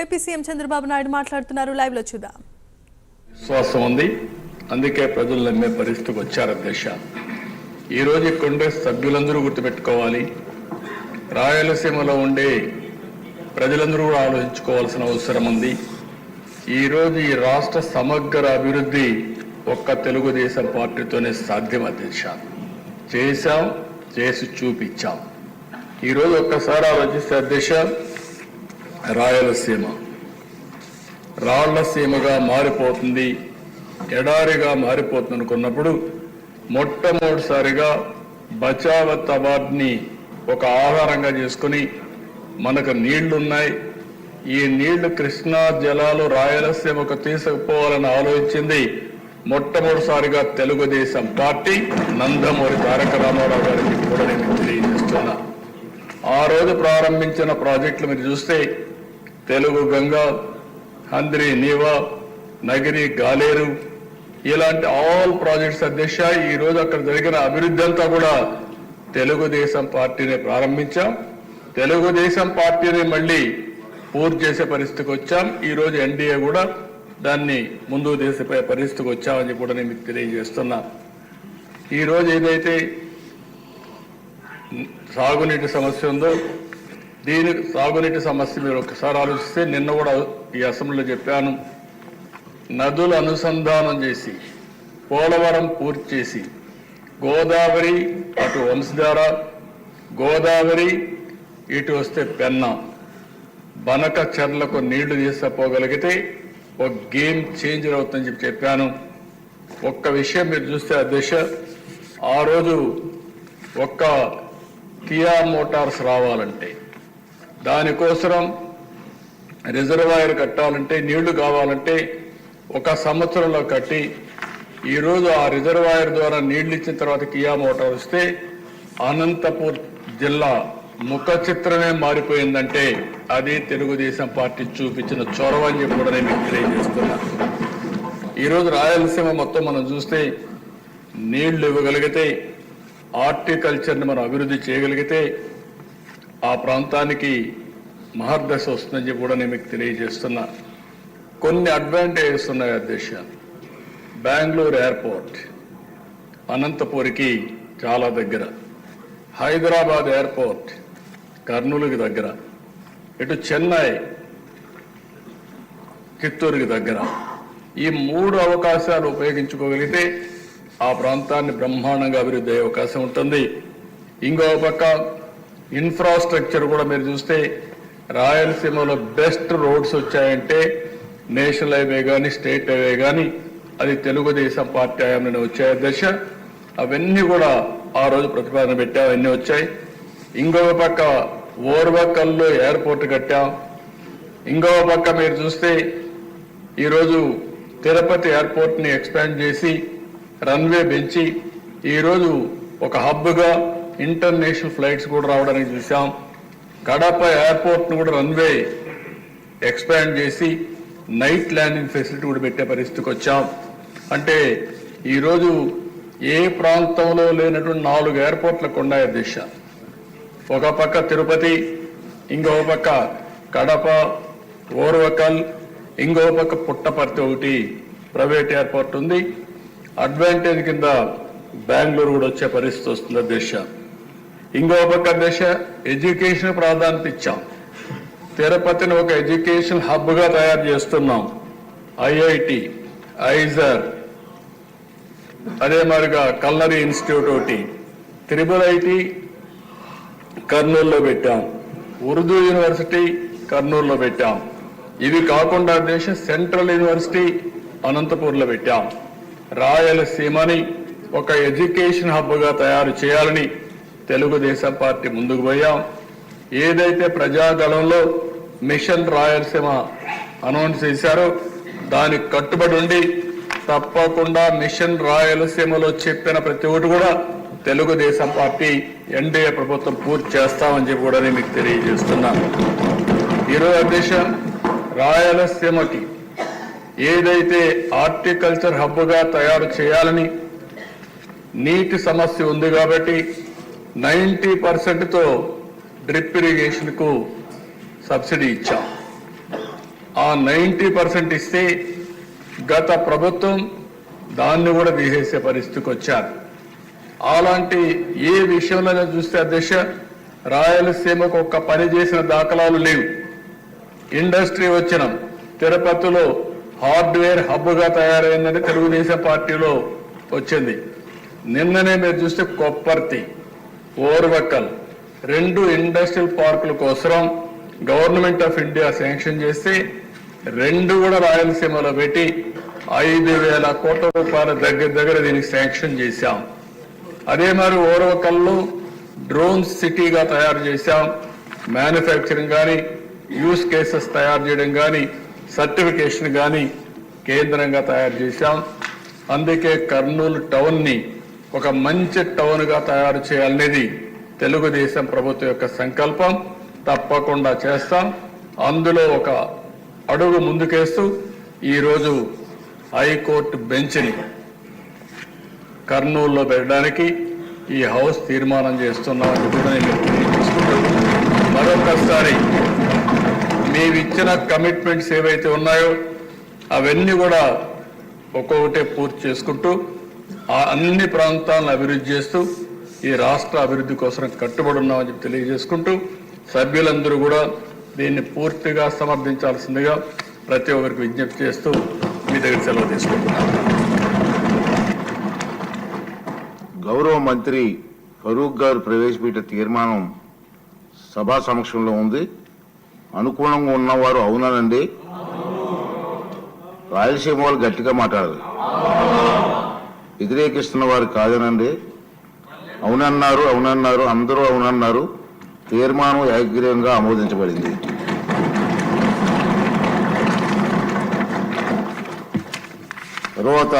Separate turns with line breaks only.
AP CM Chandrababu Naidu మాట్లాడుతున్నారు. లైవ్లో చూద్దాం.
విశ్వాసం ఉంది. అందుకే ప్రజలు నమ్మే పరిస్థితికి వచ్చారు అధ్యక్ష. ఈరోజు ఈ కాంగ్రెస్ సభ్యులందరూ గుర్తుపెట్టుకోవాలి. రాయలసీమలో ఉండే ప్రజలందరూ కూడా ఆలోచించుకోవాల్సిన అవసరం ఉంది. ఈరోజు ఈ రాష్ట్ర సమగ్ర అభివృద్ధి ఒక్క తెలుగుదేశం పార్టీతోనే సాధ్యం అధ్యక్ష. చేశాం చేసి చూపించాం. ఈరోజు ఒక్కసారి ఆలోచిస్తే అధ్యక్ష రాయలసీమ. రాళ్ళసీమగా మారిపోతుంది ఎడారిగా మారిపోతుంది అనుకున్నప్పుడు మొట్టమొదటిసారిగా బచావత్ అవార్డుని ఒక ఆహారంగా చేసుకుని మనకు నీళ్ళున్నాయి. ఈ నీళ్ళు కృష్ణా జలాలు రాయలసీమకు తీసుకుపోవాలని ఆలోచించింది మొట్టమొదటిసారిగా తెలుగుదేశం పార్టీ నందమూరి తారక రామారావు గారికి కూడా నేను తెలియజేస్తున్నా. ఆ రోజు ప్రారంభించిన ప్రాజెక్టులు మీరు చూస్తే తెలుగు గంగా హంద్రి నీవా నగిరి గాలేరు ఇలాంటి ఆల్ ప్రాజెక్ట్స్ అధ్యక్ష ఈ రోజు అక్కడ జరిగిన అభివృద్ధి అంతా కూడా తెలుగుదేశం పార్టీని ప్రారంభించాం. తెలుగుదేశం పార్టీని మళ్ళీ పూర్తి చేసే పరిస్థితికి వచ్చాం. ఈరోజు ఎన్డీఏ కూడా దాన్ని ముందుకు తీసే పరిస్థితికి వచ్చామని కూడా నేను మీకు తెలియజేస్తున్నా. ఈరోజు ఏదైతే సాగునీటి సమస్య ఉందో దీని సాగునీటి సమస్య మీరు ఒకసారి ఆలోచిస్తే నిన్న కూడా ఈ అసెంబ్లీలో చెప్పాను. నదులు అనుసంధానం చేసి పోలవరం పూర్తి చేసి గోదావరి అటు వంశధార గోదావరి ఇటు వస్తే పెన్న బనక చెర్లకు నీళ్ళు తీసుకుపోగలిగితే ఒక గేమ్ చేంజర్ అవుతుందని చెప్పి చెప్పాను. ఒక్క విషయం మీరు చూస్తే అధ్యక్ష ఆ రోజు ఒక్క కియా మోటార్స్ రావాలంటే దానికోసం రిజర్వాయర్ కట్టాలంటే నీళ్ళు కావాలంటే ఒక సంవత్సరంలో కట్టి ఈరోజు ఆ రిజర్వాయర్ ద్వారా నీళ్ళు ఇచ్చిన తర్వాత కియా మోటార్ వస్తే అనంతపూర్ జిల్లా ముఖ చిత్రమే మారిపోయిందంటే అది తెలుగుదేశం పార్టీ చూపించిన చొరవ అని చెప్పి కూడా నేను తెలియజేస్తున్నా. ఈరోజు రాయలసీమ మొత్తం మనం చూస్తే నీళ్ళు ఇవ్వగలిగితే హార్టికల్చర్ని మనం అభివృద్ధి చేయగలిగితే ఆ ప్రాంతానికి మహర్దశ వస్తుందని చెప్పి కూడా నేను మీకు తెలియజేస్తున్నా. కొన్ని అడ్వాంటేజెస్ ఉన్నాయి అధ్యక్ష బెంగళూరు ఎయిర్పోర్ట్ అనంతపూర్కి చాలా దగ్గర. హైదరాబాద్ ఎయిర్పోర్ట్ కర్నూలుకి దగ్గర. ఇటు చెన్నై చిత్తూరుకి దగ్గర. ఈ మూడు అవకాశాలు ఉపయోగించుకోగలిగితే ఆ ప్రాంతాన్ని బ్రహ్మాండంగా అభివృద్ధి అయ్యే అవకాశం ఉంటుంది. ఇంకో పక్క ఇన్ఫ్రాస్ట్రక్చర్ కూడా మీరు చూస్తే రాయలసీమలో బెస్ట్ రోడ్స్ వచ్చాయంటే నేషనల్ హైవే కానీ స్టేట్ హైవే కానీ అది తెలుగుదేశం పార్టీ హయాంలోనే వచ్చాయి. దశ అవన్నీ కూడా ఆ రోజు ప్రతిపాదన పెట్టాం అవన్నీ వచ్చాయి. ఇంకొక పక్క ఓర్వకల్లో ఎయిర్పోర్ట్ కట్టాం. ఇంకొక పక్క మీరు చూస్తే ఈరోజు తిరుపతి ఎయిర్పోర్ట్ని ఎక్స్పాండ్ చేసి రన్వే పెంచి ఈరోజు ఒక హబ్గా ఇంటర్నేషనల్ ఫ్లైట్స్ కూడా రావడానికి చూసాం కడప ఎయిర్పోర్ట్ను కూడా రన్వే ఎక్స్పాండ్ చేసి నైట్ ల్యాండింగ్ ఫెసిలిటీ కూడా పెట్టే పరిస్థితికి వచ్చాం. అంటే ఈరోజు ఏ ప్రాంతంలో లేనటువంటి నాలుగు ఎయిర్పోర్ట్లకు ఉన్నాయి దిశ. ఒక పక్క తిరుపతి ఇంకో పక్క కడప ఓర్వకల్ ఇంకో పక్క పుట్టపర్తి ఒకటి ప్రైవేట్ ఎయిర్పోర్ట్ ఉంది. అడ్వాంటేజ్ కింద బెంగళూరు కూడా వచ్చే పరిస్థితి వస్తుంది దిశ. ఇంకో పక్క దశ ఎడ్యుకేషన్ ప్రాధాన్యత ఇచ్చాం. తిరుపతిని ఒక ఎడ్యుకేషన్ హబ్గా తయారు చేస్తున్నాం. ఐఐటి ఐజర్ అదే మరిగా కల్నరీ ఇన్స్టిట్యూట్ ఒకటి. త్రిబుల్ ఐటి కర్నూలులో పెట్టాం. ఉర్దూ యూనివర్సిటీ కర్నూలులో పెట్టాం. ఇవి కాకుండా దేశ సెంట్రల్ యూనివర్సిటీ అనంతపూర్లో పెట్టాం. రాయలసీమని ఒక ఎడ్యుకేషన్ హబ్గా తయారు చేయాలని తెలుగుదేశం పార్టీ ముందుకు పోయాం. ఏదైతే ప్రజాదళంలో మిషన్ రాయలసీమ అనౌన్స్ చేశారో దానికి కట్టుబడి ఉండి తప్పకుండా మిషన్ రాయలసీమలో చెప్పిన ప్రతి ఒక్కటి కూడా తెలుగుదేశం పార్టీ ఎన్డీఏ ప్రభుత్వం పూర్తి చేస్తామని చెప్పి కూడా నేను మీకు తెలియజేస్తున్నాను ఈరోజు అధ్యక్ష రాయలసీమకి ఏదైతే హార్టికల్చర్ హబ్గా తయారు చేయాలని నీటి సమస్య ఉంది కాబట్టి నైంటీ పర్సెంట్తో డ్రిప్ ఇరిగేషన్కు సబ్సిడీ ఇచ్చాం. ఆ నైంటీ పర్సెంట్ ఇస్తే గత ప్రభుత్వం దాన్ని కూడా తీసేసే పరిస్థితికి వచ్చారు. అలాంటి ఏ విషయంలో చూస్తే అధ్యక్ష రాయలసీమకు ఒక్క పని చేసిన దాఖలాలు లేవు. ఇండస్ట్రీ వచ్చిన తిరుపతిలో హార్డ్వేర్ హబ్గా తయారైందని తెలుగుదేశం పార్టీలో వచ్చింది. నిన్ననే మీరు చూస్తే కొప్పర్తి. ఓర్వకల్. రెండు ఇండస్ట్రియల్ పార్కుల కోసం గవర్నమెంట్ ఆఫ్ ఇండియా శాంక్షన్ చేస్తే రెండు కూడా రాయలసీమలో పెట్టి ఐదు వేల కోట్ల రూపాయల దగ్గర దగ్గర దీనికి శాంక్షన్ చేశాం. అదే మరి ఓర్వకల్లు డ్రోన్ సిటీగా తయారు చేశాం. మ్యానుఫ్యాక్చరింగ్ కానీ యూస్ కేసెస్ తయారు చేయడం కానీ సర్టిఫికేషన్ కానీ కేంద్రంగా తయారు చేశాం. అందుకే కర్నూలు టౌన్ని ఒక మంచి టౌన్గా తయారు చేయాలనేది తెలుగుదేశం ప్రభుత్వం యొక్క సంకల్పం. తప్పకుండా చేస్తాం. అందులో ఒక అడుగు ముందుకేస్తూ ఈరోజు హైకోర్టు బెంచ్ని కర్నూలులో పెట్టడానికి ఈ హౌస్ తీర్మానం చేస్తున్నామని కూడా నేను మరొకసారి మేమిచ్చిన కమిట్మెంట్స్ ఏవైతే ఉన్నాయో అవన్నీ కూడా ఒక్కొక్కటే పూర్తి చేసుకుంటూ ఆ అన్ని ప్రాంతాలను అభివృద్ధి చేస్తూ ఈ రాష్ట్ర అభివృద్ధి కోసం కట్టుబడి ఉన్నామని చెప్పి తెలియజేసుకుంటూ సభ్యులందరూ కూడా దీన్ని పూర్తిగా సమర్థించాల్సిందిగా ప్రతి ఒక్కరికి విజ్ఞప్తి చేస్తూ మీ దగ్గర సెలవు తీసుకుంటున్నాను.
గౌరవ మంత్రి ఫరూక్ గారు ప్రవేశపెట్టిన తీర్మానం సభా సమక్షంలో ఉంది. అనుకూలంగా ఉన్నవారు అవునానండి. రాయలసీమ వాళ్ళు గట్టిగా మాట్లాడాలి. వ్యతిరేకిస్తున్న వారు కాదనండి. అవునన్నారు అవునన్నారు అందరూ అవునన్నారు. తీర్మానం ఏకగ్రీవంగా ఆమోదించబడింది. తర్వాత